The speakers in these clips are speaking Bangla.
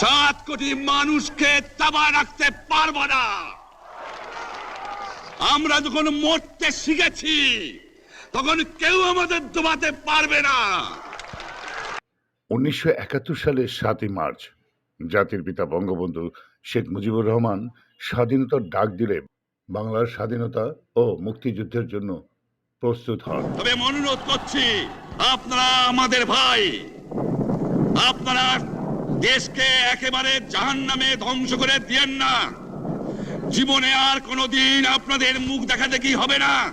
সাত কোটি মানুষকে তাবা রাখতে পারব না। আমরা যখন মরতে শিখেছি তখন কেউ আমাদের দবাতে পারবে না। উনিশশো একাত্তর সালের সাতই মার্চ জাতির পিতা বঙ্গবন্ধু শেখ মুজিবুর রহমান স্বাধীনতার ডাক দিলে বাংলার স্বাধীনতা ও মুক্তিযুদ্ধের জন্য প্রস্তুত হন। তবে অনুরোধ করছি আপনারা আমাদের ভাই আপনারা দেশকে একেবারে জাহান নামে ধ্বংস করে দিয়েন না। জীবনে আর কোনোদিন আপনাদের মুখ দেখা দেখি হবে না?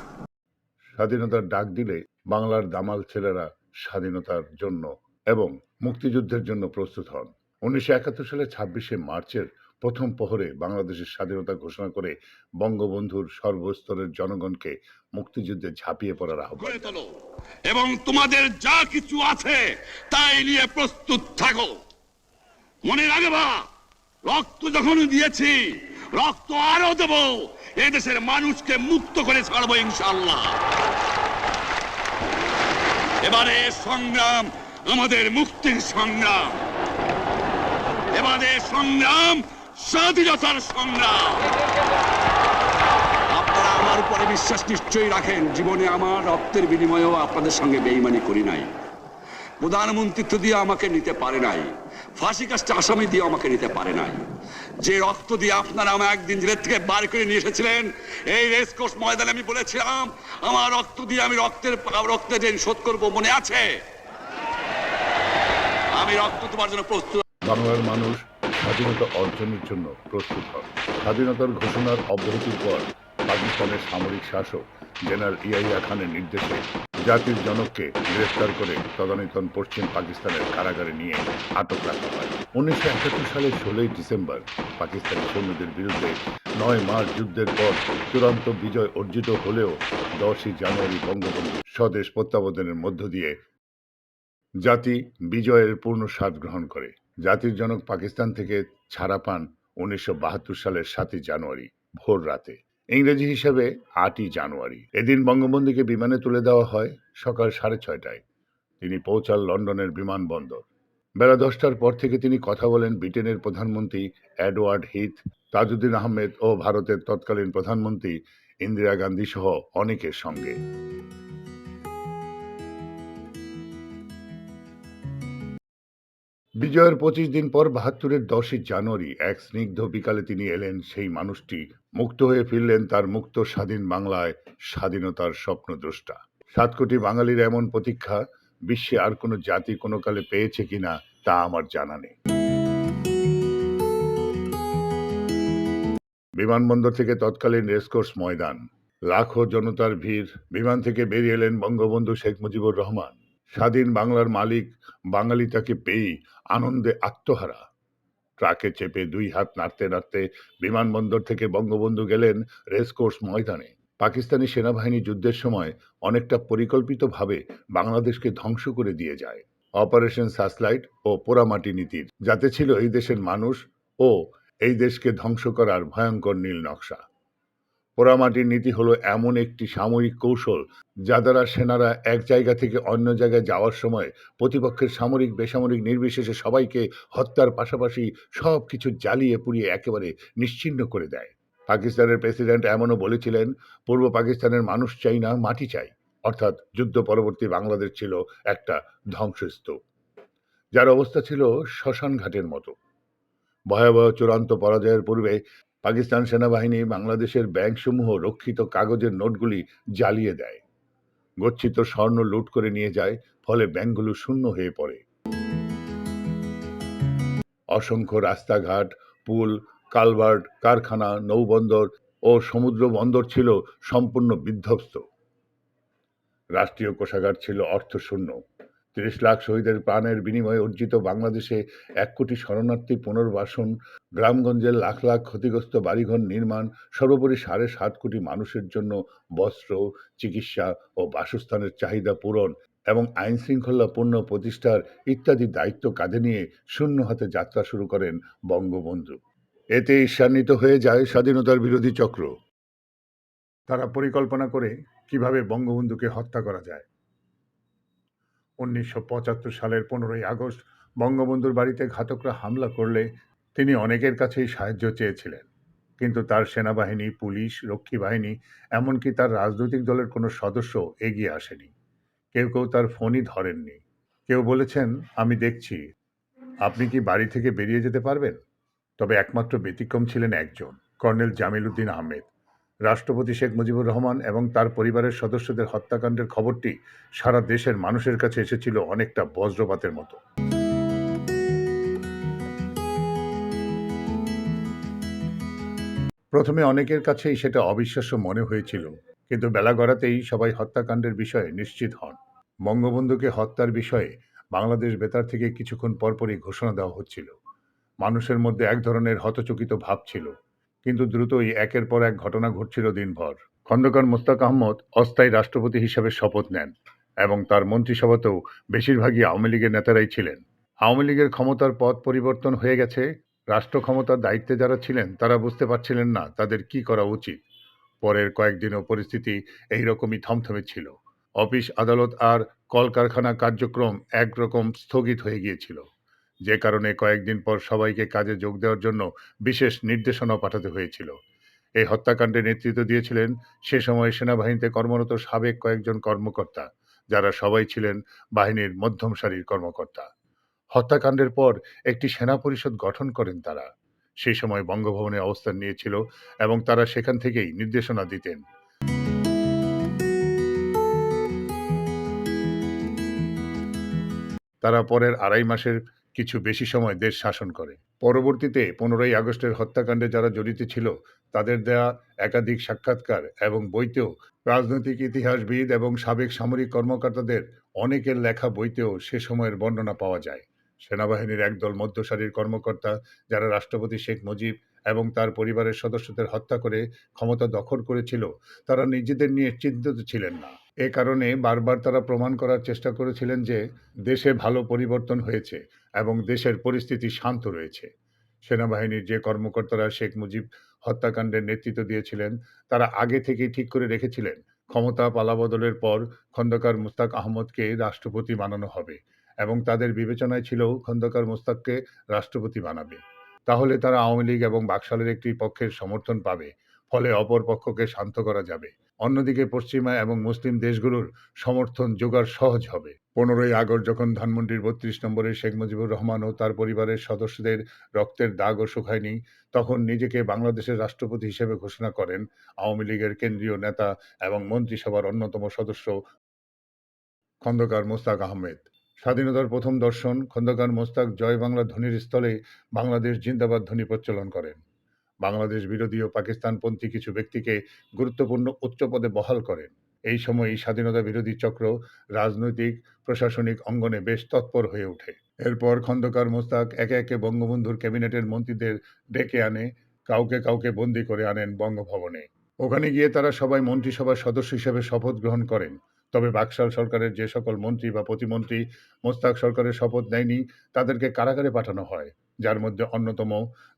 স্বাধীনতার ডাক দিলে বাংলার দামাল ছেলেরা স্বাধীনতার জন্য এবং মুক্তিযুদ্ধের জন্য প্রস্তুত হন। উনিশশো একাত্তর সালের ছাব্বিশে মার্চের প্রথম প্রহরে বাংলাদেশের স্বাধীনতা ঘোষণা করে বঙ্গবন্ধুর সর্বস্তরের জনগণকে মুক্তিযুদ্ধে ঝাঁপিয়ে পড়ার আহ্বান। এবং তোমাদের যা কিছু আছে তাই নিয়ে প্রস্তুত থাকো। মনে রাখবা রক্ত যখন দিয়েছি, রক্ত আরও দেব এদেশের মানুষকে মুক্ত করে ছাড়বো ইনশাল্লাহ এবারে সংগ্রাম আমাদের মুক্তির সংগ্রাম। এবারে সংগ্রাম স্বাধীনতার সংগ্রাম। আপনারা আমার উপরে বিশ্বাস নিশ্চয়ই রাখেন, জীবনে আমার রক্তের বিনিময়েও আপনাদের সঙ্গে বেইমানি করি নাই। প্রধানমন্ত্রিত্ব দিয়ে আমাকে নিতে পারে নাই। ফাঁসি কাজটা আসামি দিয়ে আমাকে নিতে পারে নাই। যে রক্ত দিয়ে আপনারা আমার একদিন জেলের থেকে বার করে নিয়ে এসেছিলেন, এই রেসকোর্স ময়দানে আমি বলেছিলাম, আমার রক্ত দিয়ে আমি রক্তের রক্তের ঋণ শোধ করব মনে আছে? আমি রক্ত তোমার জন্য প্রস্তুত। বাংলার মানুষ স্বাধীনতা অর্জনের জন্য প্রস্তুত হন স্বাধীনতার ঘোষণার অব্যাহতির পর পাকিস্তানের সামরিক শাসক জেনারেল ইয়াইয়া খানের নির্দেশে জাতির জনককে গ্রেফতার করে তদানীতন পশ্চিম পাকিস্তানের কারাগারে নিয়ে আটক রাখা হয়। উনিশশো একাত্তর সালের ষোলোই ডিসেম্বর পাকিস্তানি সৈন্যদের বিরুদ্ধে নয় মাস যুদ্ধের পর চূড়ান্ত বিজয় অর্জিত হলেও দশই জানুয়ারি বঙ্গবন্ধু স্বদেশ প্রত্যাবর্তনের মধ্য দিয়ে জাতি বিজয়ের পূর্ণ স্বাদ গ্রহণ করে। জাতির জনক পাকিস্তান থেকে ছাড়া পান উনিশশো বাহাত্তর সালের সাতই জানুয়ারি ভোর রাতে। ইংরেজি হিসাবে আটই জানুয়ারি। এদিন বঙ্গবন্ধুকে বিমানে তুলে দেওয়া হয় সকাল সাড়ে ছয়টায়। তিনি পৌঁছান লন্ডনের বিমানবন্দর। বেলা দশটার পর থেকে তিনি কথা বলেন ব্রিটেনের প্রধানমন্ত্রী অ্যাডওয়ার্ড হিথ, তাজউদ্দিন আহমেদ ও ভারতের তৎকালীন প্রধানমন্ত্রী ইন্দিরা গান্ধী সহ অনেকের সঙ্গে। বিজয়ের পঁচিশ দিন পর বাহাত্তরের দশই জানুয়ারি, এক স্নিগ্ধ বিকালে তিনি এলেন সেই মানুষটি। মুক্ত হয়ে ফিরলেন তার মুক্ত স্বাধীন বাংলায় স্বাধীনতার স্বপ্নদ্রষ্টা। সাত কোটি বাঙালির এমন প্রতীক্ষা বিশ্বে আর কোনো জাতি কোনো কালে পেয়েছে কিনা তা আমার জানা নেই। বিমানবন্দর থেকে তৎকালীন রেসকোর্স ময়দান। লাখো জনতার ভিড়। বিমান থেকে বেরিয়ে এলেন বঙ্গবন্ধু শেখ মুজিবুর রহমান। স্বাধীন বাংলার মালিক বাঙালি তাকে পেয়ে আনন্দে আত্মহারা। ট্রাকে চেপে দুই হাত নাড়তে নাড়তে বিমানবন্দর থেকে বঙ্গবন্ধু গেলেন রেসকোর্স ময়দানে। পাকিস্তানি সেনাবাহিনী যুদ্ধের সময় অনেকটা পরিকল্পিতভাবে বাংলাদেশকে ধ্বংস করে দিয়ে যায়। অপারেশন সাসলাইট ও পোড়ামাটি নীতির, যাতে ছিল এই দেশের মানুষ ও এই দেশকে ধ্বংস করার ভয়ঙ্কর নীল নকশা। পোড়ামাটির নীতি হলো এমন একটি সামরিক কৌশল যা দ্বারা সেনারা এক জায়গা থেকে অন্য জায়গায় যাওয়ার সময় প্রতিপক্ষের সামরিক, বেসামরিক নির্বিশেষে সবাইকে হত্যার পাশাপাশি সব কিছু জ্বালিয়ে পুড়িয়ে একেবারে নিশ্চিহ্ন করে দেয়। পাকিস্তানের প্রেসিডেন্ট এমনও বলেছিলেন, পূর্ব পাকিস্তানের মানুষ চাই না, মাটি চাই। অর্থাৎ যুদ্ধ পরবর্তী বাংলাদেশ ছিল একটা ধ্বংসস্তূপ। যার অবস্থা ছিল শ্মশান ঘাটের মতো। ভয়াবহ চূড়ান্ত পরাজয়ের পূর্বে পাকিস্তান সেনাবাহিনী বাংলাদেশের ব্যাংকসমূহ রক্ষিত কাগজের নোটগুলি জ্বালিয়ে দেয়। গচ্ছিত স্বর্ণ লুট করে নিয়ে যায়, ফলে ব্যাংকগুলো শূন্য হয়ে পড়ে। অসংখ্য রাস্তাঘাট, পুল, কালভার্ট, কারখানা, নৌবন্দর ও সমুদ্র বন্দর ছিল সম্পূর্ণ বিধ্বস্ত। রাষ্ট্রীয় কোষাগার ছিল অর্থশূন্য। তিরিশ লাখ শহীদের প্রাণের বিনিময়ে অর্জিত বাংলাদেশে এক কোটি শরণার্থী পুনর্বাসন, গ্রামগঞ্জের লাখ লাখ ক্ষতিগ্রস্ত বাড়িঘর নির্মাণ, সর্বোপরি সাড়ে সাত কোটি মানুষের জন্য বস্ত্র, চিকিৎসা ও বাসস্থানের চাহিদা পূরণ এবং আইন শৃঙ্খলাপূর্ণ প্রতিষ্ঠার ইত্যাদি দায়িত্ব কাঁধে নিয়ে শূন্য হাতে যাত্রা শুরু করেন বঙ্গবন্ধু। এতে ঈর্ষান্বিত হয়ে যায় স্বাধীনতার বিরোধী চক্র। তারা পরিকল্পনা করে কীভাবে বঙ্গবন্ধুকে হত্যা করা যায়। উনিশশো পঁচাত্তর সালের পনেরোই আগস্ট বঙ্গবন্ধুর বাড়িতে ঘাতকরা হামলা করলে তিনি অনেকের কাছেই সাহায্য চেয়েছিলেন। কিন্তু তার সেনাবাহিনী, পুলিশ, রক্ষী বাহিনী, এমনকি তার রাজনৈতিক দলের কোনো সদস্য এগিয়ে আসেনি। কেউ কেউ তার ফোনই ধরেননি। কেউ বলেছেন, আমি দেখছি। আপনি কি বাড়ি থেকে বেরিয়ে যেতে পারবেন? তবে একমাত্র ব্যতিক্রম ছিলেন একজন, কর্নেল জামিল উদ্দিন আহমেদ। রাষ্ট্রপতি শেখ মুজিবুর রহমান এবং তার পরিবারের সদস্যদের হত্যাকাণ্ডের খবরটি সারা দেশের মানুষের কাছে এসেছিল অনেকটা বজ্রপাতের মতো। প্রথমে অনেকের কাছেই সেটা অবিশ্বাস্য মনে হয়েছিল, কিন্তু বেলা গড়াতেই সবাই হত্যাকাণ্ডের বিষয়ে নিশ্চিত হন। বঙ্গবন্ধুকে হত্যার বিষয়ে বাংলাদেশ বেতার থেকে কিছুক্ষণ পরপরই ঘোষণা দেওয়া হচ্ছিল। মানুষের মধ্যে এক ধরনের হতচকিত ভাব ছিল। কিন্তু দ্রুতই একের পর এক ঘটনা ঘটছিল দিনভর। খন্দকার মোস্তাক আহমদ অস্থায়ী রাষ্ট্রপতি হিসেবে শপথ নেন এবং তার মন্ত্রিসভাতেও বেশিরভাগই আওয়ামী লীগের নেতারাই ছিলেন। আওয়ামী লীগের ক্ষমতার পথ পরিবর্তন হয়ে গেছে। রাষ্ট্র ক্ষমতার দায়িত্বে যারা ছিলেন, তারা বুঝতে পারছিলেন না তাদের কি করা উচিত। পরের কয়েকদিনও পরিস্থিতি এইরকমই থমথমে ছিল। অফিস আদালত আর কলকারখানা কার্যক্রম একরকম স্থগিত হয়ে গিয়েছিল। যে কারণে কয়েকদিন পর সবাইকে কাজে যোগ দেওয়ার জন্য বিশেষ নির্দেশনা পাঠাতে হয়েছিল। এই হত্যাকাণ্ডে নেতৃত্ব দিয়েছিলেন সে সময় সেনাবাহিনীতে কর্মরত সাবেক কয়েকজন কর্মকর্তা, যারা সবাই ছিলেন বাহিনীর মধ্যম সারির কর্মকর্তা। হত্যাকাণ্ডের পর একটি সেনা পরিষদ গঠন করেন তারা। সেই সময় বঙ্গভবনে অবস্থান নিয়েছিল এবং তারা সেখান থেকেই নির্দেশনা দিতেন। তারা পরের আড়াই মাসের কিছু বেশি সময় দেশ শাসন করে। পরবর্তীতে পনেরোই আগস্টের হত্যাকাণ্ডে যারা জড়িত ছিল, তাদের দেয়া একাধিক সাক্ষাৎকার এবং বইতেও রাজনৈতিক ইতিহাসবিদ এবং সাবেক সামরিক কর্মকর্তাদের অনেকের লেখা বইতেও সে সময়ের বর্ণনা পাওয়া যায়। সেনাবাহিনীর একদল মধ্যসারির কর্মকর্তা, যারা রাষ্ট্রপতি শেখ মুজিব এবং তার পরিবারের সদস্যদের হত্যা করে ক্ষমতা দখল করেছিল, তারা নিজেদের নিয়ে চিন্তিত ছিলেন না। এ কারণে বারবার তারা প্রমাণ করার চেষ্টা করেছিলেন যে দেশে ভালো পরিবর্তন হয়েছে এবং দেশের পরিস্থিতি শান্ত রয়েছে। সেনাবাহিনীর যে কর্মকর্তারা শেখ মুজিব হত্যাকাণ্ডের নেতৃত্ব দিয়েছিলেন, তারা আগে থেকেই ঠিক করে রেখেছিলেন, ক্ষমতা পালাবদলের পর খন্দকার মুস্তাক আহমদকে রাষ্ট্রপতি বানানো হবে এবং তাদের বিবেচনায় ছিল খন্দকার মোস্তাককে রাষ্ট্রপতি বানাবে। তাহলে তারা আওয়ামী লীগ এবং বাকশালের একটি পক্ষের সমর্থন পাবে। ফলে অপর পক্ষকে শান্ত করা যাবে। অন্যদিকে পশ্চিমা এবং মুসলিম দেশগুলোর সমর্থন জোগাড় সহজ হবে। পনেরোই আগস্ট যখন ধানমন্ডির বত্রিশ নম্বরে শেখ মুজিবুর রহমান ও তার পরিবারের সদস্যদের রক্তের দাগও শুকায়নি, তখন নিজেকে বাংলাদেশের রাষ্ট্রপতি হিসেবে ঘোষণা করেন আওয়ামী লীগের কেন্দ্রীয় নেতা এবং মন্ত্রিসভার অন্যতম সদস্য খন্দকার মোস্তাক আহমেদ। স্বাধীনতার প্রথম দর্শন খন্দকার মোস্তাক জয় বাংলা ধ্বনির স্থলে বাংলাদেশ জিন্দাবাদ ধ্বনি প্রচলন করেন। বাংলাদেশ বিরোধী ও পাকিস্তানপন্থী কিছু ব্যক্তিকে গুরুত্বপূর্ণ উচ্চপদে বহাল করেন। এই সময় স্বাধীনতা বিরোধী চক্র রাজনৈতিক, প্রশাসনিক অঙ্গনে বেশ তৎপর হয়ে ওঠে। এরপর খন্দকার মোস্তাক একে একে বঙ্গবন্ধুর ক্যাবিনেটের মন্ত্রীদের ডেকে আনে, কাউকে কাউকে বন্দি করে আনেন বঙ্গভবনে। ওখানে গিয়ে তারা সবাই মন্ত্রিসভার সদস্য হিসেবে শপথ গ্রহণ করেন। তবে বাকশাল সরকারের যে সকল মন্ত্রী বা প্রতিমন্ত্রী মোস্তাক সরকারের শপথ নেয়নি, তাদেরকে কারাগারে পাঠানো হয়। যার মধ্যে অন্যতম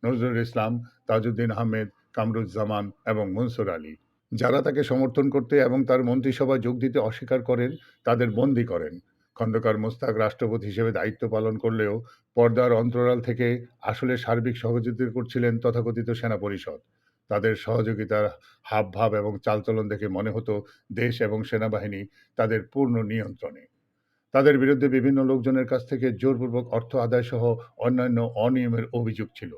নজরুল ইসলাম, তাজউদ্দিন আহমেদ, কামরুজ্জামান এবং মনসুর আলী। যারা তাকে সমর্থন করতে এবং তার মন্ত্রিসভায় যোগ দিতে অস্বীকার করেন, তাদের বন্দি করেন। খন্দকার মোস্তাক রাষ্ট্রপতি হিসেবে দায়িত্ব পালন করলেও পর্দার অন্তরাল থেকে আসলে সার্বিক সহযোগিতা করছিলেন তথাকথিত সেনা পরিষদ। তাদের সহযোগিতার হাবভাব এবং চালচলন দেখে মনে হতো দেশ এবং সেনাবাহিনী তাদের পূর্ণ নিয়ন্ত্রণে। তাদের বিরুদ্ধে বিভিন্ন লোকজনের কাছ থেকে জোরপূর্বক অর্থ আদায় সহ অন্যান্য অনিয়মের অভিযোগ ছিল।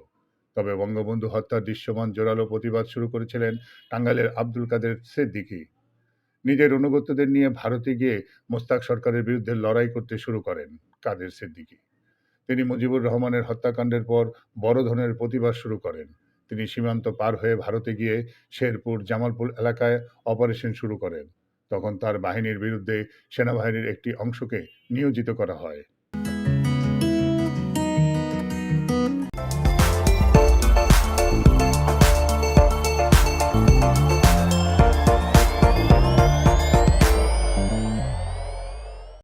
তবে বঙ্গবন্ধু হত্যার দৃশ্যমান জোরালো প্রতিবাদ শুরু করেছিলেন টাঙ্গাইলের আব্দুল কাদের সিদ্দিকী। নিজের অনুগত্যদের নিয়ে ভারতে গিয়ে মোস্তাক সরকারের বিরুদ্ধে লড়াই করতে শুরু করেন কাদের সিদ্দিকী। তিনি মুজিবুর রহমানের হত্যাকাণ্ডের পর বড় ধরনের প্রতিবাদ শুরু করেন। তিনি সীমান্ত পার হয়ে ভারতে গিয়ে শেরপুর, জামালপুর এলাকায় অপারেশন শুরু করেন। তখন তার বাহিনীর বিরুদ্ধে সেনাবাহিনীর একটি অংশকে নিয়োজিত করা হয়।